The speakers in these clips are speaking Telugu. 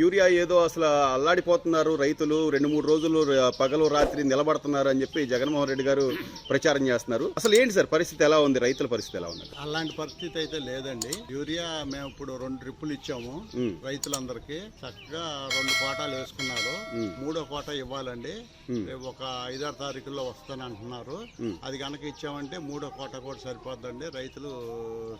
యూరియా ఏదో అసలు అల్లాడిపోతున్నారు రైతులు. రెండు మూడు రోజులు పగలు రాత్రి నిలబడుతున్నారు అని చెప్పి జగన్మోహన్ రెడ్డి గారు ప్రచారం చేస్తున్నారు. అసలు ఏంటి సార్ పరిస్థితి ఎలా ఉంది? రైతుల పరిస్థితి ఎలా ఉంది? అలాంటి పరిస్థితి అయితే లేదండి. యూరియా మేము ఇప్పుడు రెండు ట్రిప్పులు ఇచ్చాము. రైతులందరికీ. చక్కగా రెండు కోటాలు వేసుకున్నారు. మూడో కోట ఇవ్వాలండి. ఒక ఐదారు తారీఖుల్లో వస్తాను అంటున్నారు. అది కనుక ఇచ్చామంటే మూడో కోట కూడా సరిపోద్దండి. రైతులు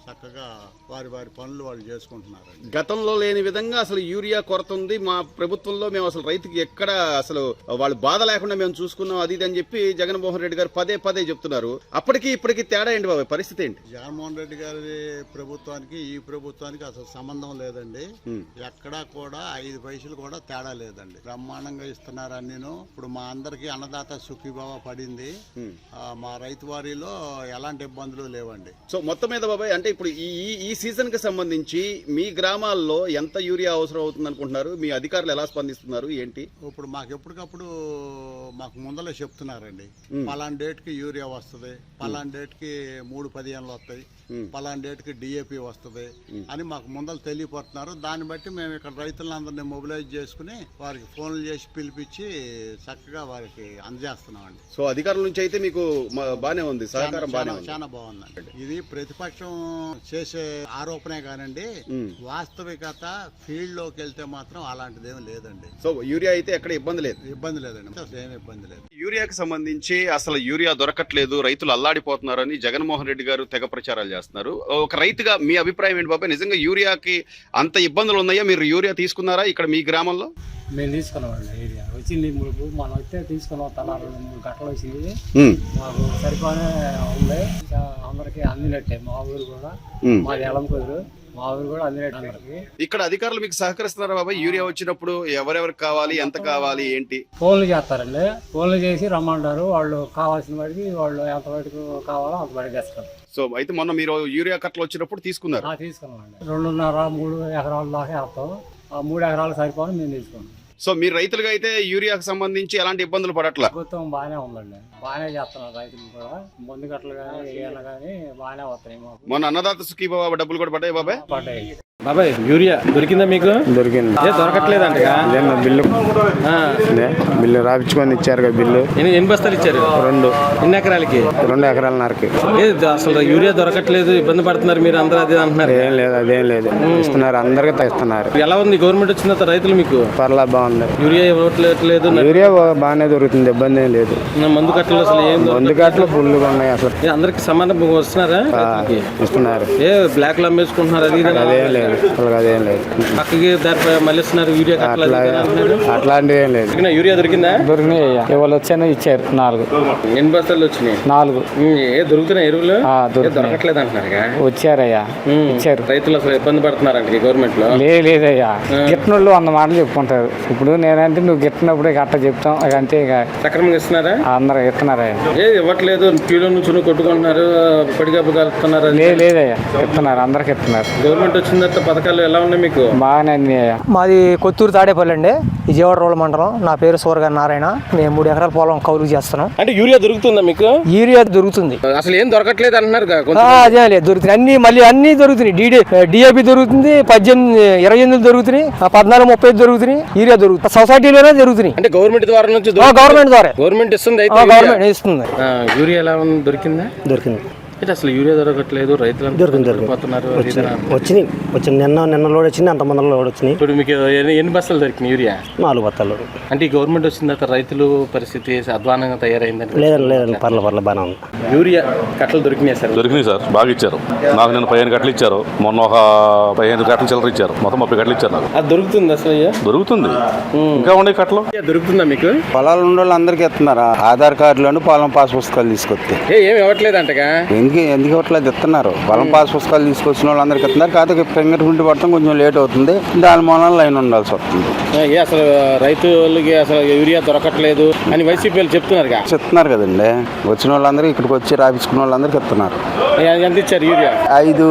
చక్కగా వారి వారి పనులు వాళ్ళు చేసుకుంటున్నారండి. గతంలో లేని విధంగా అసలు యూరియా కొరత ఉంది మా ప్రభుత్వంలో మేము అసలు రైతుకి ఎక్కడ అసలు వాళ్ళు బాధ లేకుండా మేము చూసుకున్నాం అది ఇది అని చెప్పి జగన్మోహన్ రెడ్డి గారు పదే పదే చెప్తున్నారు. అప్పటికి ఇప్పటికి తేడా ఏంటి బాబాయ్? పరిస్థితి ఏంటి? జగన్మోహన్ రెడ్డి గారి ప్రభుత్వానికి ఈ ప్రభుత్వానికి అసలు సంబంధం లేదండి. ఎక్కడా కూడా ఐదు పైసలు కూడా తేడా లేదండి. బ్రహ్మాండంగా ఇస్తున్నారు అన్నీను. ఇప్పుడు మా అందరికి అన్నదాత సుఖీభావ పడింది. ఆ, మా రైతు వారిలో ఎలాంటి ఇబ్బందులు లేవండి. సో మొత్తం మీద బాబాయ్ అంటే ఇప్పుడు ఈ ఈ- ఈ సీజన్కి సంబంధించి మీ గ్రామాల్లో ఎంత యూరియా అవసరం అవుతుంది అనుకుంటున్నారు మీ అధికారులు ఎలా స్పందిస్తున్నారు? ఏంటి? ఇప్పుడు మాకు ఎప్పటికప్పుడు మాకు ముందలే చెప్తున్నారండి. పలాన్ డేట్కి యూరియా వస్తుంది పలాన్ డేట్కి మూడు పదిహేనులు వస్తాయి పలాన్ డేట్కి డిఏపి వస్తుంది అని మాకు ముందలు తెలియపడుతున్నారు. దాన్ని బట్టి మేము ఇక్కడ రైతులందరినీ మొబిలైజ్ చేసుకుని వారికి ఫోన్లు చేసి పిలిపించి చక్కగా వారికి అందజేస్తున్నామండి. సో అధికారుల నుంచి అయితే మీకు బానే ఉంది సహకారం చాలా బాగుందండి. ఇది ప్రతిపక్షం చేసే ఆరోపణే కానండి. వాస్తవికత ఫీల్డ్లోకి వెళ్తే మాత్రం అలాంటిది లేదండి. సో యూరియా అయితే ఎక్కడ ఇబ్బంది లేదు? ఇబ్బంది లేదండి. ఏమి ఇబ్బంది లేదు. యూరియాకి సంబంధించి అసలు యూరియా దొరకట్లేదు రైతులు అల్లాడిపోతున్నారని జగన్మోహన్ రెడ్డి గారు తెగ ప్రచారాలు చేస్తున్నారు. ఒక రైతుగా మీ అభిప్రాయం ఏంటి బాబాయ్? నిజంగా యూరియాకి అంత ఇబ్బందులు ఉన్నాయా? మీరు యూరియా తీసుకున్నారా ఇక్కడ మీ గ్రామంలో? మేము తీసుకున్నామండి ఏరియా వచ్చింది మూడు మనం అయితే తీసుకున్నాం తలా రెండు మూడు గంటలు వచ్చింది మాకు సరిపోనే ఉంది. అందరికి అందినట్టే మా ఊరు కూడా. మాది ఎలం కుదురు మా ఊరు కూడా అందినట్టు ఇక్కడ అధికారులు మీకు సహకరిస్తున్నారా బాబాయ్ యూరియా వచ్చినప్పుడు ఎవరెవరికి కావాలి ఎంత కావాలి ఏంటి? ఫోన్లు చేస్తారండి. ఫోన్లు చేసి రమ్మంటారు. వాళ్ళు కావాల్సిన వాడికి వాళ్ళు ఎంత వాటికి కావాలో అంత వాడికి తెస్తారు. సో అయితే మొన్న మీరు యూరియా కట్టలు వచ్చినప్పుడు తీసుకున్నారు. ఆ, తీసుకున్నామండి. రెండున్నర మూడు ఎకరాల దాకా వేస్తాం. ఆ మూడు ఎకరాలు సరిపోని మేము తీసుకున్నాం. సో మీరు రైతులుగా అయితే యూరియాకి సంబంధించి ఎలాంటి ఇబ్బందులు పడట్లా? ప్రభుత్వం బాగానే ఉందండి. బాగానే చేస్తున్నారు రైతులు కూడా. మందు కట్టలు కానీ బాగానే వస్తున్నాయి మాకు. మొన్న అన్నదాత సుఖీబాబా డబ్బులు కూడా పడ్డాయి బాబాయ్? పడ్డాయి. బాబాయ్ యూరియా దొరికిందా మీకు? దొరికింది. ఏ ఇదేనా బిల్లు. బిల్లు రాపించుకొని ఇచ్చారు బిల్లు. ఎన్ని బస్తాలు ఇచ్చారు? రెండు. ఎన్ని ఎకరాలకి? రెండు ఎకరాలన్నరకి ఏ అసలు యూరియా దొరకట్లేదు ఇబ్బంది పడుతున్నారు మీరు అందరూ అదే అంటున్నారు ఏం లేదు అదేం లేదు. ఇస్తున్నారు అందరికి తెస్తున్నారు ఎలా ఉంది? గవర్నమెంట్ వచ్చిన తర్వాత రైతులు మీకు? పర్లా బాగుంది. యూరియా ఇవ్వట్లేదు యూరియా బాగానే దొరుకుతుంది ఇబ్బంది ఏం లేదు. మందు కట్టలు అసలు ఏం దొరక- అందుకట్లు ఫుల్గా ఉన్నాయి అసలు. అందరికి సమానం వస్తున్నారా ఇస్తున్నారు. ఏ బ్లాక్లో అమ్మేసుకుంటున్నారు అది. అదేం లేదు. అసలు అదేం లేదు. పక్కకి దారి మళ్ళీ ఇస్తున్నారు యూరియా కట్టలు అది ఇది అని అంటున్నారు. అట్లాంటివి ఏం లేదు. దొరికినా? యూరియా దొరికిందా? దొరికినాయి ఇవాళ వచ్చాను ఇచ్చారు నాలుగు. ఎన్ని బస్తాలు వచ్చినాయి? నాలుగు. ఉమ్, ఏ దొరుకుతున్నాయి ఎరువులు? ఆ, ఏ. దొరకట్లేదు అంటున్నారుగా వచ్చారయ్యా. ఉమ్, ఇచ్చారు. రైతులు అసలు ఇబ్బంది పడుతున్నారంట గవర్నమెంట్లో లే లేదయ్యా. గిట్టినోళ్ళు వంద మాటలు చెప్పుకుంటారు. ఇప్పుడు నేనంటే నువ్వు గిట్టినప్పుడే గట్ట చెప్తాం. ఇక అంతే ఇక. సక్రమంగా ఇస్తున్నారా? అందరూ ఇస్తున్నారయ్యా. ఏ ఇవ్వట్లేదు. కిలో నుంచి కొట్టుకుంటున్నారు పడిగాపు కలుపుతున్నారు. లే లేదయ్యా. ఇస్తున్నారు. అందరికి ఇస్తున్నారు. గవర్నమెంట్ వచ్చిన తర్వాత పథకాలు ఎలా ఉన్నాయి మీకు? బాగానే మాది కొత్తూరు తాడేపల్లి అండి. విజయవాడ రోడ్ల మండలం. నా పేరు సూరగారి నారాయణ. మేము మూడు ఎకరాల పొలం కౌలు చేస్తున్నాం. అంటే యూరియా దొరుకుతుందా మీకు? యూరియా దొరుకుతుంది. అసలు ఏం దొరకట్లేదు అంటున్నారు కదా ఆ, కొంచెం. అదే లేదు దొరుకుతుంది. అన్ని మళ్ళీ అన్ని దొరుకుతున్నాయి. డిడి డిఏపి దొరుకుతుంది పద్దెనిమిది ఇరవై ఎనిమిది దొరుకుతున్నాయి ఆ, పద్నాలుగు ముప్పై ఐదు దొరుకుతున్నాయి యూరియా దొరుకుతుంది. సొసైటీలోనే దొరుకుతున్నాయి. అంటే గవర్నమెంట్ ద్వారా నుంచి ఆ? గవర్నమెంట్ ద్వారా. గవర్నమెంట్ ఇస్తుంది ఆ, అయితే యూరియా. గవర్నమెంట్ ఇస్తుంది. ఆ, యూరియా ఎలా ఉంది? దొరికిందా? దొరికింది. అంటే అసలు యూరియా దొరకట్లేదు రైతులు దొరికింది, దొరికింది. వచ్చినాయి వచ్చింది నిన్న నిన్న లోడ్ వచ్చింది అంత మంది లోడ్ వచ్చినాయి ఇప్పుడు మీకు ఎన్ని ఎన్ని బస్తాలు దొరికినాయి యూరియా? నాలుగు బత్తాలు అంటే ఈ గవర్నమెంట్ వచ్చిన తర్వాత రైతులు పరిస్థితి అధ్వానంగా తయారైందని లేదండి లేదండి పర్ల పర్ల బాగానే ఉంది. యూరియా కట్టలు దొరికినాయి సార్? దొరికినాయి సార్ బాగా ఇచ్చారు. నాకు నేను పదిహేను గంటలు ఇచ్చారు. మొన్న ఒక పదిహేను గంటలు చిల్లర ఇచ్చారు. మొత్తం ముప్పై గంటలు ఇచ్చారు నాకు. అది దొరుకుతుంది అసలు అయ్యా? దొరుకుతుంది. ఇంకా ఉండే కట్టలు? దొరుకుతుందా మీకు? పొలాలు ఉన్న వాళ్ళు అందరికి ఇస్తున్నారు? ఆధార్ కార్డులను పొలం పాస్ పుస్తకాలు తీసుకొస్తే. ఏ ఏమి ఇవ్వట్లేదు అంటగా ఎందుకు ఎందుకు ఇవ్వట్లేదు ఇస్తున్నారు పొలం పాస్ పుస్తకాలు తీసుకొచ్చిన వాళ్ళందరికి ఇస్తున్నారు కాకపోతే ఫింగర్ ప్రింట్ పడటం కొంచెం లేట్ అవుతుంది. దాని మూలన లైన్ ఉండాల్సి వస్తుంది. ఏ అసలు రైతులకి అసలు యూరియా దొరకట్లేదు అని వైసీపీ వాళ్ళు చెప్తున్నారు చెప్తున్నారు కదండి. వచ్చిన వాళ్ళందరూ ఇక్కడికి వచ్చి రాపించుకున్న వాళ్ళందరికీ ఇస్తున్నారు ఎంత ఇచ్చారు యూరియా? ఐదు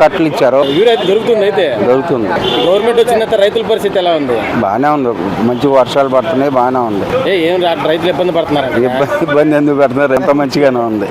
కట్టలు ఇచ్చారు. యూరియా దొరుకుతుంది అయితే? దొరుకుతుంది. గవర్నమెంట్ వచ్చిన రైతుల పరిస్థితి ఎలా ఉంది? బాగానే ఉంది. మంచి వర్షాలు పడుతున్నాయి బాగానే ఉంది. ఏ రైతులు ఇబ్బంది పడుతున్నారంట. ఇబ్బంది ఇబ్బంది ఎందుకు పెడుతున్నారు? ఎంత మంచిగానే ఉంది.